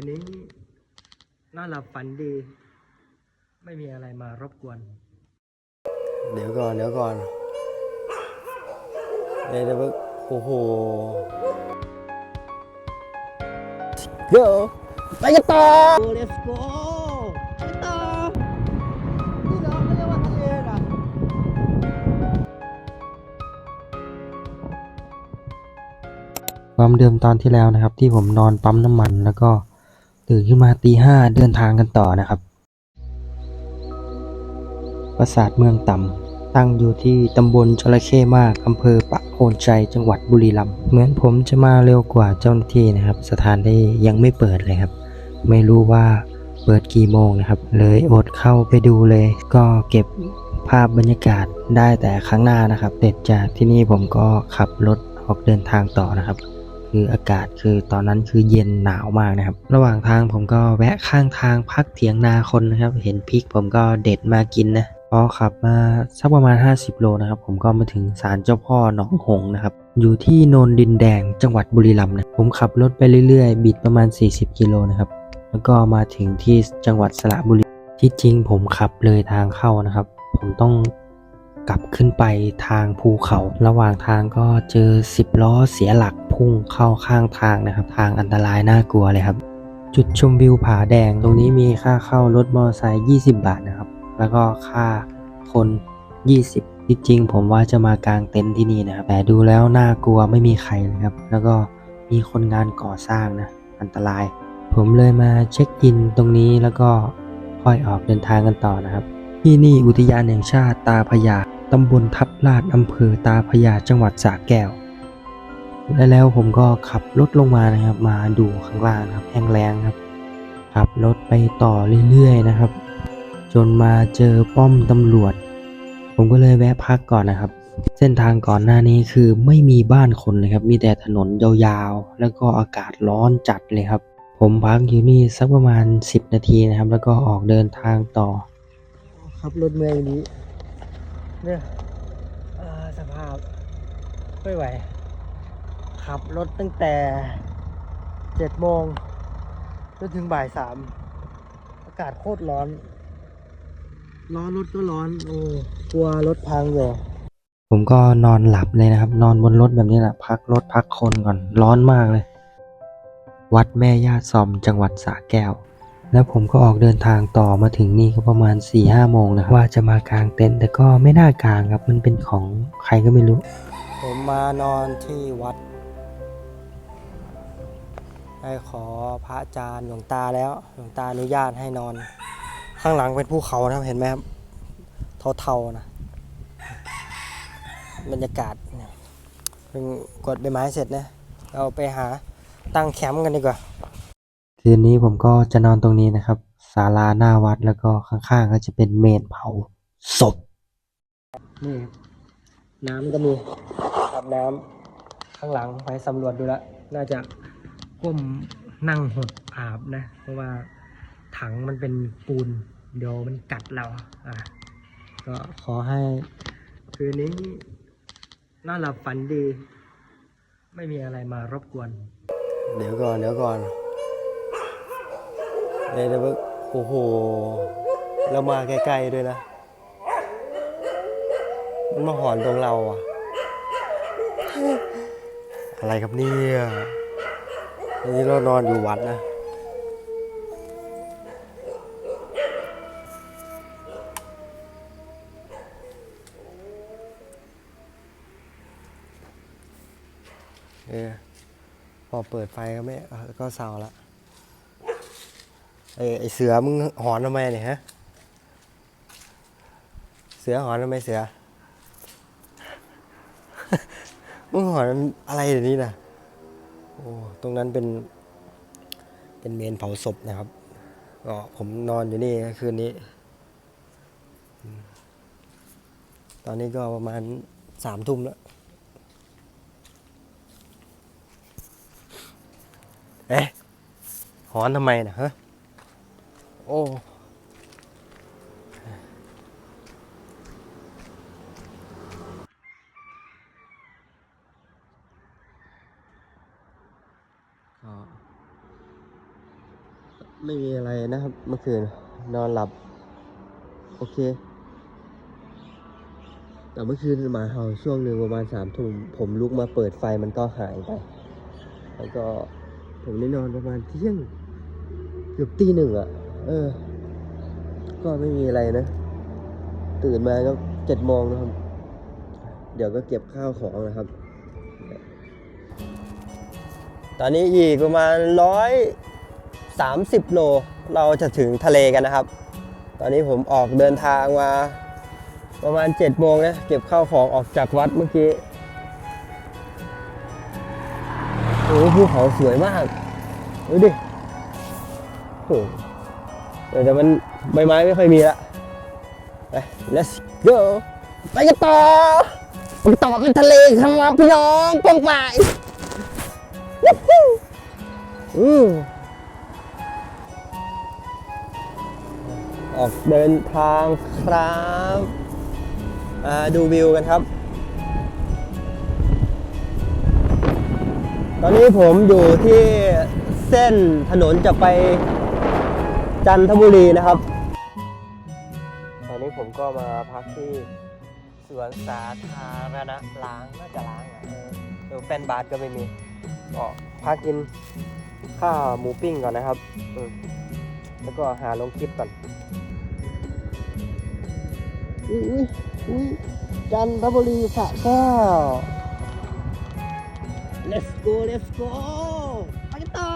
นนี้น่าหลับฝันดี ไม่มีอะไรมารบกวน เดี๋ยวก่อน เดี๋ยวก่อนเดี๋ยวเดี๋ยวโอ้โหเดี๋ยวไปกันต่อ let's go ไปต่อนี่เราไม่เรียกว่าทะเลนะความเดิมตอนที่แล้วนะครับ ที่ผมนอนปั๊มน้ำมันแล้วก็ ตื่นขึ้นมาตีห้าเดินทางกันต่อนะครับ ปราสาทเมืองต่ำตั้งอยู่ที่ตำบลจระเข้มากอำเภอปะโคนชัยจังหวัดบุรีรัมย์เหมือนผมจะมาเร็วกว่าเจ้าหน้าที่นะครับ สถานที่ยังไม่เปิดเลยครับ ไม่รู้ว่าเปิดกี่โมงนะครับ เลยอดเข้าไปดูเลย ก็เก็บภาพบรรยากาศได้แต่ครั้งหน้านะครับ เสร็จจากที่นี่ผมก็ขับรถออกเดินทางต่อนะครับ คืออากาศคือตอนนั้นคือเย็นหนาวมากนะครับ ระหว่างทางผมก็แวะข้างทางพักเถียงนาคนนะครับ เห็นพริกผมก็เด็ดมากินนะพอขับมาสักประมาณ 50 โลนะครับ ผมก็มาถึงศาลเจ้าพ่อหนองหงนะครับ อยู่ที่โนนดินแดงจังหวัดบุรีรัมย์นะผมขับรถไปเรื่อยๆ บิดประมาณ 40 กิโลนะครับ แล้วก็มาถึงที่จังหวัดสระบุรีที่จริงผมขับเลยทางเข้านะครับ ผมต้อง กลับขึ้นไปทางภูเขา ระหว่างทางก็เจอ 10 ล้อเสียหลักพุ่งเข้าข้างทางนะครับ ทางอันตรายน่ากลัวเลยครับ จุดชมวิวผาแดงตรงนี้มีค่าเข้ารถมอเตอร์ไซค์20 บาทนะครับ แล้วก็ค่าคน 20ที่จริงผมว่าจะมากางเต็นท์ที่นี่นะครับ แต่ดูแล้วน่ากลัวไม่มีใครเลยครับ แล้วก็มีคนงานก่อสร้างนะ อันตราย ผมเลยมาเช็คอินตรงนี้แล้วก็ค่อยออกเดินทางกันต่อนะครับ ที่นี่อุทยานแห่งชาติตาพยา ตำบลทับลาดอำเภอตาพยาจังหวัดสระแก้ว และแล้วผมก็ขับรถลงมานะครับ มาดูข้างล่างนะครับแห้งแล้งครับ ขับรถไปต่อเรื่อยๆนะครับ จนมาเจอป้อมตำรวจ ผมก็เลยแวะพักก่อนนะครับ เส้นทางก่อนหน้านี้คือไม่มีบ้านคนเลยครับ มีแต่ถนนยาวๆ แล้วก็อากาศร้อนจัดเลยครับ ผมพักอยู่นี่สักประมาณ 10 นาทีนะครับ แล้วก็ออกเดินทางต่อ ขับรถเมืองนี้ เนี่ยสภาพไม่ไหว ขับรถตั้งแต่เจ็ดโมงจนถึงบ่ายสามอากาศโคตรร้อน ร้อนรถก็ร้อน โอ้กลัวรถพังอยู่ผมก็นอนหลับเลยนะครับ นอนบนรถแบบนี้แหละพักรถพักคนก่อนร้อนมากเลย วัดแม่ย่าซอมจังหวัดสระแก้ว แล้วผมก็ออกเดินทางต่อมาถึงนี่ก็ประมาณ4ี่ห้าโมงนะครับว่าจะมากางเต็นท์แต่ก็ไม่น่ากางครับมันเป็นของใครก็ไม่รู้ ผมมานอนที่วัดไปขอพระอาจารย์หลวงตาแล้วหลวงตาอนุญาตให้นอน ข้างหลังเป็นภูเขานะครับเห็นไหมครับเทาๆนะบรรยากาศเนี่ยเพิ่งกดใบไม้เสร็จนะเราไปหาตั้งแคมป์กันดีกว่า คืนนี้ผมก็จะนอนตรงนี้นะครับศาลาหน้าวัดแล้วก็ข้างๆก็จะเป็นเมนเผาศพนี่ครับน้ำก็มีอาบน้ำข้างหลังไปสำรวจดูแล้วน่าจะก้มนั่งหดอาบนะ เพราะว่าถังมันเป็นปูนเดี๋ยวมันกัดเราอะก็ขอให้คืนนี้น่าหลับฝันดี ไม่มีอะไรมารบกวน เดี๋ยวก่อนเดี๋ยวก่อน เดี๋ยวเดี๋ยวโอ้โห เรามาใกล้ๆด้วยนะ มันมาหอนตรงเราอะอะไรครับเนี่ยอันนี้เรานอนอยู่วัดนะ เออพอเปิดไฟก็ไม่ก็เศร้าละ เอไอเสือมึงหอนทำไมเนี่ยฮะ เสือหอนทำไมเสือ มึงหอนอะไรเดี๋ยวนี้นะโอ้ตรงนั้นเป็น เป็นเมนเผาศพนะครับก็ผมนอนอยู่นี่คืนนี้ ตอนนี้ก็ประมาณสามทุ่มแล้ว เอ๊ะหอนทำไมนะฮะ โอ้ไม่มีอะไรนะครับเมื่อคืนนอนหลับ โอเค แต่เมื่อคืนหมาเห่าช่วงหนึ่งประมาณสามทุ่มผมลุกมาเปิดไฟมันก็หายไป แล้วก็ผมได้นอนประมาณเที่ยงเกือบตีหนึ่งอะ เออ ก็ไม่มีอะไรนะ ตื่นมาก็เจ็ดโมงนะครับ เดี๋ยวก็เก็บข้าวของนะครับ ตอนนี้อีกประมาณร้อยสามสิบโล เราจะถึงทะเลกันนะครับ ตอนนี้ผมออกเดินทางมาประมาณ7จ็ดโมงนะ เก็บข้าวของออกจากวัดเมื่อกี้โอ้โหภูเขาสวยมาก ดูดิโอ้ โหเดี๋ยวมันใบไม้ไม่ค่อยมีละไป let's go ไปกันต่อไปต่อเป็นทะเลครับพี่น้องป้องไปวู้ฮู้อืมออกเดินทางครับมาดูวิวกันครับ ตอนนี้ผมอยู่ที่เส้นถนนจะไป จันทบุรีนะครับ ตอนนี้ผมก็มาพักที่สวนสาธารณะล้างน่าจะล้างอะเออเออแฟนบาร์ก็ไม่มีก็พักกินข้าวหมูปิ้งก่อนนะครับอืมแล้วก็หาลงคลิปก่อนอุ้ยอุ้ยอุ้ยจันทบุรีสระแก้ว let's go let's go ไปกันต่อ